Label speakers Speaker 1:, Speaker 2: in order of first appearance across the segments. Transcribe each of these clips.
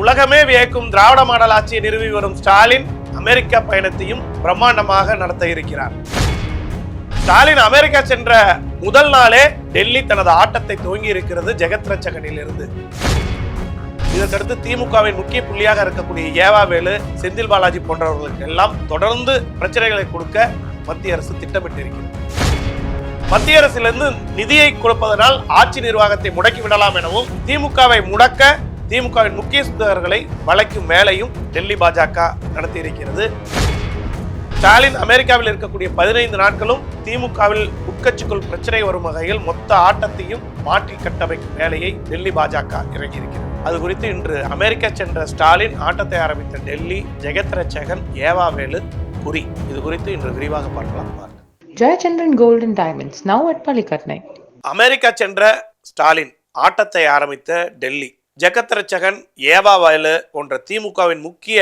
Speaker 1: உலகமே வியக்கும் திராவிட மாடல் ஆட்சியை நிறுவி வரும் ஸ்டாலின் அமெரிக்க பயணத்தையும் பிரம்மாண்டமாக நடத்த இருக்கிறார். ஸ்டாலின் அமெரிக்கா சென்ற முதல் நாளே டெல்லி தனது ஆட்டத்தை துவங்கி இருக்கிறது ஜெகத் ரச்சகனில் இருந்து இதற்கடுத்து திமுகவின் முக்கிய புள்ளியாக இருக்கக்கூடிய ஏவாவேலு செந்தில் பாலாஜி போன்றவர்களுக்கு எல்லாம் தொடர்ந்து பிரச்சனைகளை கொடுக்க மத்திய அரசு திட்டமிட்டிருக்கிறது. மத்திய அரசிலிருந்து நிதியை கொடுப்பதனால் ஆட்சி நிர்வாகத்தை முடக்கி விடலாம் எனவும் திமுகவை முடக்க திமுகவின் முக்கியஸ்தர்களை வளைக்கும் வேலையும் டெல்லி பாஜக நடத்தியிருக்கிறது. ஸ்டாலின் அமெரிக்காவில் இருக்கக்கூடிய பதினைந்து நாட்களும் திமுகவில் உட்கட்சிக்குள் பிரச்சனை வரும் வகையில் மொத்த ஆட்டத்தையும் மாற்றி கட்டமைக்கும் வேலையை டெல்லி பாஜக இறங்கியிருக்கிறது. அது குறித்து இன்று அமெரிக்கா சென்ற ஸ்டாலின் ஆட்டத்தை ஆரம்பித்த டெல்லி ஜெகத் ரட்சகன் ஏவாவேலு குறி இது குறித்து இன்று விரிவாக பார்க்கலாம். பாருங்க.
Speaker 2: Gold and Diamonds, now at Palikatnai.
Speaker 1: America சென்ற ஸ்டாலின் ஆட்டத்தை ஆரம்பித்த டெல்லி ஜெகத் ரட்சகன் ஏவா வயலு போன்ற திமுகவின் முக்கிய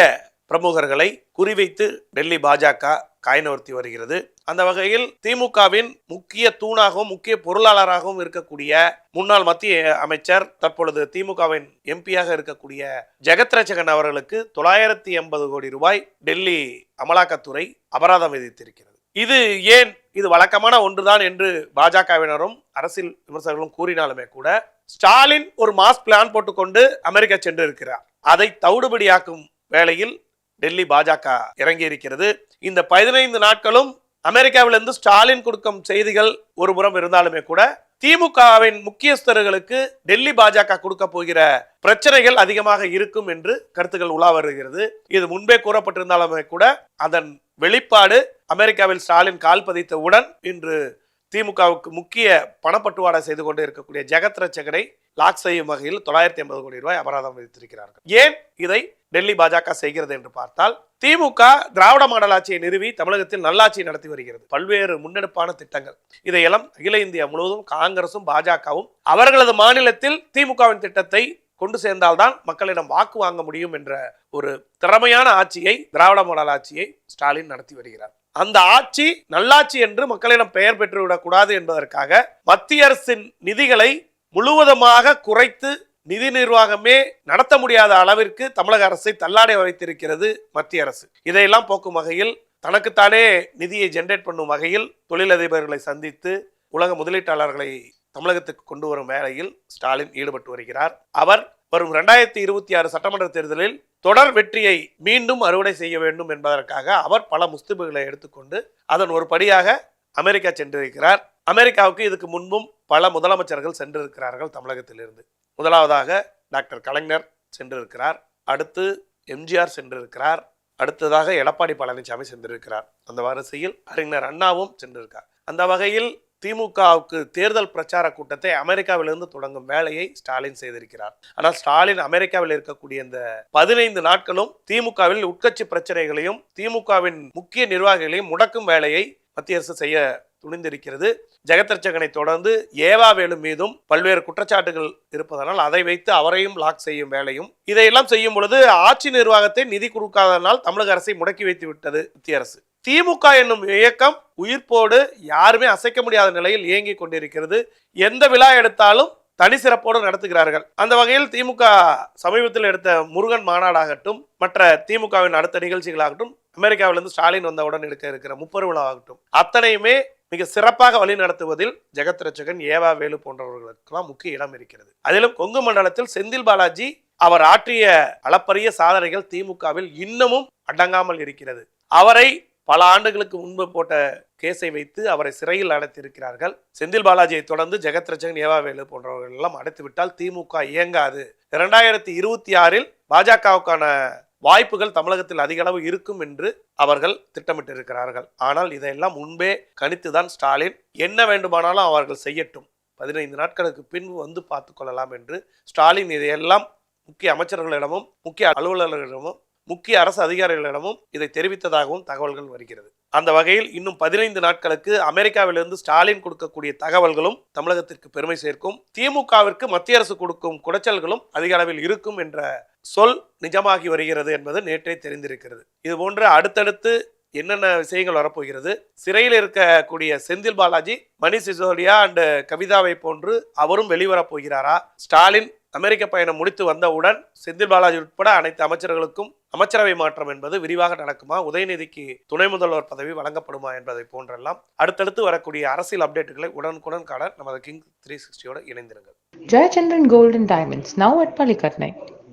Speaker 1: பிரமுகர்களை குறிவைத்து டெல்லி பாஜக காய்நகர்த்தி வருகிறது. அந்த வகையில் திமுகவின் முக்கிய தூணாகவும் முக்கிய பொருளாளராகவும் இருக்கக்கூடிய முன்னாள் மத்திய அமைச்சர் தற்பொழுது திமுகவின் எம்பியாக இருக்கக்கூடிய ஜெகத் அவர்களுக்கு தொள்ளாயிரத்தி எண்பது கோடி ரூபாய் டெல்லி அமலாக்கத்துறை அபராதம் விதித்திருக்கிறது. இது ஏன் இது வழக்கமான ஒன்றுதான் என்று பாஜகவினரும் அரசியல் விமர்சகர்களும் கூறினாலுமே கூட ஸ்டாலின் ஒரு மாஸ் பிளான் போட்டுக்கொண்டு அமெரிக்கா சென்று இருக்கிறார் அதை தவிடுபடியாக்கும் வேளையில் டெல்லி பாஜக இறங்கி இருக்கிறது இந்த பதினைந்து நாட்களும் அமெரிக்காவிலிருந்து ஸ்டாலின் கொடுக்கும் செய்திகள் ஒரு புறம் இருந்தாலுமே கூட திமுகவின் முக்கியஸ்தர்களுக்கு டெல்லி பாஜக கொடுக்க போகிற பிரச்சனைகள் அதிகமாக இருக்கும் என்று கருத்துக்கள் உலா வருகிறது. இது முன்பே கூறப்பட்டிருந்தாலுமே கூட அதன் வெளிப்பாடு அமெரிக்காவில் ஸ்டாலின் கால் பதித்தவுடன் இன்று திமுகவுக்கு முக்கிய பணப்பட்டுவாடா செய்து கொண்டு இருக்கக்கூடிய ஜெகத் ரச்சகனை லாக் செய்யும் வகையில் தொள்ளாயிரத்தி ஐம்பது கோடி ரூபாய் அபராதம் விதித்திருக்கிறார்கள். ஏன் இதை டெல்லி பாஜக செய்கிறது என்று பார்த்தால் திமுக திராவிட மாடல் ஆட்சியை நிறுவி தமிழகத்தில் நல்லாட்சி நடத்தி வருகிறது. பல்வேறு முன்னெடுப்பான திட்டங்கள். இதையெல்லாம் அகில இந்தியா முழுவதும் காங்கிரசும் பாஜகவும் அவர்களது மாநிலத்தில் திமுகவின் திட்டத்தை கொண்டு சேர்ந்தால்தான் மக்களிடம் வாக்கு வாங்க முடியும் என்ற ஒரு திறமையான ஆட்சியை திராவிட மாடல் ஆட்சியை ஸ்டாலின் நடத்தி வருகிறார். அந்த ஆட்சி நல்லாட்சி என்று மக்களிடம் பெயர் பெற்றுவிடக்கூடாது என்பதற்காக மத்திய அரசின் நிதிகளை முழுவதுமாக குறைத்து நிதி நிர்வாகமே நடத்த முடியாத அளவிற்கு தமிழக அரசை தள்ளாடை வைத்திருக்கிறது மத்திய அரசு. இதையெல்லாம் போக்கும் வகையில் தனக்குத்தானே நிதியை ஜென்ரேட் பண்ணும் வகையில் தொழிலதிபர்களை சந்தித்து உலக முதலீட்டாளர்களை தமிழகத்துக்கு கொண்டு வரும் வேலையில் ஸ்டாலின் ஈடுபட்டு வருகிறார். அவர் வரும் இரண்டாயிரத்தி இருபத்தி ஆறு சட்டமன்ற தேர்தலில் தொடர் வெற்றியை மீண்டும் அறுவடை செய்ய வேண்டும் என்பதற்காக அவர் பல முஸ்திபுகளை எடுத்துக்கொண்டு அதன் ஒரு படியாக அமெரிக்கா சென்றிருக்கிறார். அமெரிக்காவுக்கு இதுக்கு முன்பும் பல முதலமைச்சர்கள் சென்றிருக்கிறார்கள் தமிழகத்திலிருந்து. முதலாவதாக டாக்டர் கலைஞர் சென்றிருக்கிறார். அடுத்து எம்ஜிஆர் சென்றிருக்கிறார். அடுத்ததாக எடப்பாடி பழனிசாமி சென்றிருக்கிறார். அந்த வரிசையில் அறிஞர் அண்ணாவும் சென்றிருக்கார். அந்த வகையில் திமுகவுக்கு தேர்தல் பிரச்சார கூட்டத்தை அமெரிக்காவிலிருந்து தொடங்கும் வேலையை ஸ்டாலின் செய்திருக்கிறார். ஆனால் ஸ்டாலின் அமெரிக்காவில் இருக்கக்கூடிய இந்த பதினைந்து நாட்களும் திமுகவில் உட்கட்சி பிரச்சனைகளையும் திமுகவின் முக்கிய நிர்வாகிகளையும் முடக்கும் வேலையை மத்திய அரசு செய்ய துணிந்திருக்கிறது. ஜெகத்ரட்சகனை தொடர்ந்து ஏவாவேலு மீதும் பல்வேறு குற்றச்சாட்டுகள் இருப்பதனால் அதை வைத்து அவரையும் லாக் செய்யும் வேலையும் இதையெல்லாம் செய்யும் பொழுது ஆட்சி நிர்வாகத்தை நிதி கொடுக்காததனால் தமிழக அரசை முடக்கி வைத்து விட்டது மத்திய அரசு. திமுக என்னும் இயக்கம் உயிர்ப்போடு யாருமே அசைக்க முடியாத நிலையில் இயங்கி கொண்டிருக்கிறது. எந்த விழா எடுத்தாலும் தனி சிறப்போடு நடத்துகிறார்கள். அந்த வகையில் திமுக சமீபத்தில் எடுத்த முருகன் மாநாடாகட்டும் மற்ற திமுகவின் அடுத்த நிகழ்ச்சிகளாகட்டும் அமெரிக்காவிலிருந்து ஸ்டாலின் வந்தவுடன் எடுக்க இருக்கிற முப்பெரு விழாவாகட்டும் அத்தனையுமே மிக சிறப்பாக வழி நடத்துவதில் ஜெகத் ரட்சகன் ஏவா வேலு போன்றவர்களுக்கெல்லாம் முக்கிய இடம் இருக்கிறது. அதிலும் கொங்கு மண்டலத்தில் செந்தில் பாலாஜி அவர் ஆற்றிய அளப்பரிய சாதனைகள் திமுகவில் இன்னமும் அடங்காமல் இருக்கிறது. அவரை பல ஆண்டுகளுக்கு முன்பு போட்ட கேஸை வைத்து அவரை சிறையில் அடைத்திருக்கிறார்கள். செந்தில் பாலாஜியை தொடர்ந்து ஜெகத் ரட்சகன் ஏவாவேலு போன்றவர்கள் எல்லாம் அடைத்துவிட்டால் திமுக இயங்காது. இரண்டாயிரத்தி இருபத்தி ஆறில் பாஜகவுக்கான வாய்ப்புகள் தமிழகத்தில் அதிக அளவு இருக்கும் என்று அவர்கள் திட்டமிட்டிருக்கிறார்கள். ஆனால் இதையெல்லாம் முன்பே கணித்துதான் ஸ்டாலின் என்ன வேண்டுமானாலும் அவர்கள் செய்யட்டும். பதினைந்து நாட்களுக்கு பின்பு வந்து பார்த்து கொள்ளலாம் என்று ஸ்டாலின் இதையெல்லாம் முக்கிய அமைச்சர்களிடமும் முக்கிய அலுவலர்களிடமும் முக்கிய அரசு அதிகாரிகளிடமும் இதை தெரிவித்ததாகவும் தகவல்கள் வருகிறது. அந்த வகையில் இன்னும் பதினைந்து நாட்களுக்கு அமெரிக்காவிலிருந்து ஸ்டாலின் கொடுக்கக்கூடிய தகவல்களும் தமிழகத்திற்கு பெருமை சேர்க்கும். திமுகவிற்கு மத்திய அரசு கொடுக்கும் குடைச்சல்களும் அதிக அளவில் இருக்கும் என்ற சொல் நிஜமாகி வருகிறது என்பது நேற்றே தெரிந்திருக்கிறது. இது போன்ற அடுத்தடுத்து என்னென்ன விஷயங்கள் வரப்போகிறது? சிறையில் இருக்கக்கூடிய செந்தில் பாலாஜி மணி சிசோடியா அண்டு கவிதாவை போன்று அவரும் வெளிவரப் போகிறாரா? ஸ்டாலின் அமெரிக்க பயணம் முடித்து வந்தவுடன் செந்தில் பாலாஜி உட்பட அனைத்து அமைச்சர்களுக்கும் அமைச்சரவை மாற்றம் என்பது விரிவாக நடக்குமா? உதயநிதிக்கு துணை முதல்வர் பதவி வழங்கப்படுமா என்பதை போன்றெல்லாம் அடுத்தடுத்து வரக்கூடிய அரசியல் அப்டேட்டுகளை உடனுக்குடன் காண நமது கிங் த்ரீ சிக்ஸ்டியோட இணைந்திருங்கள்.
Speaker 2: Jayachandran golden diamonds now at at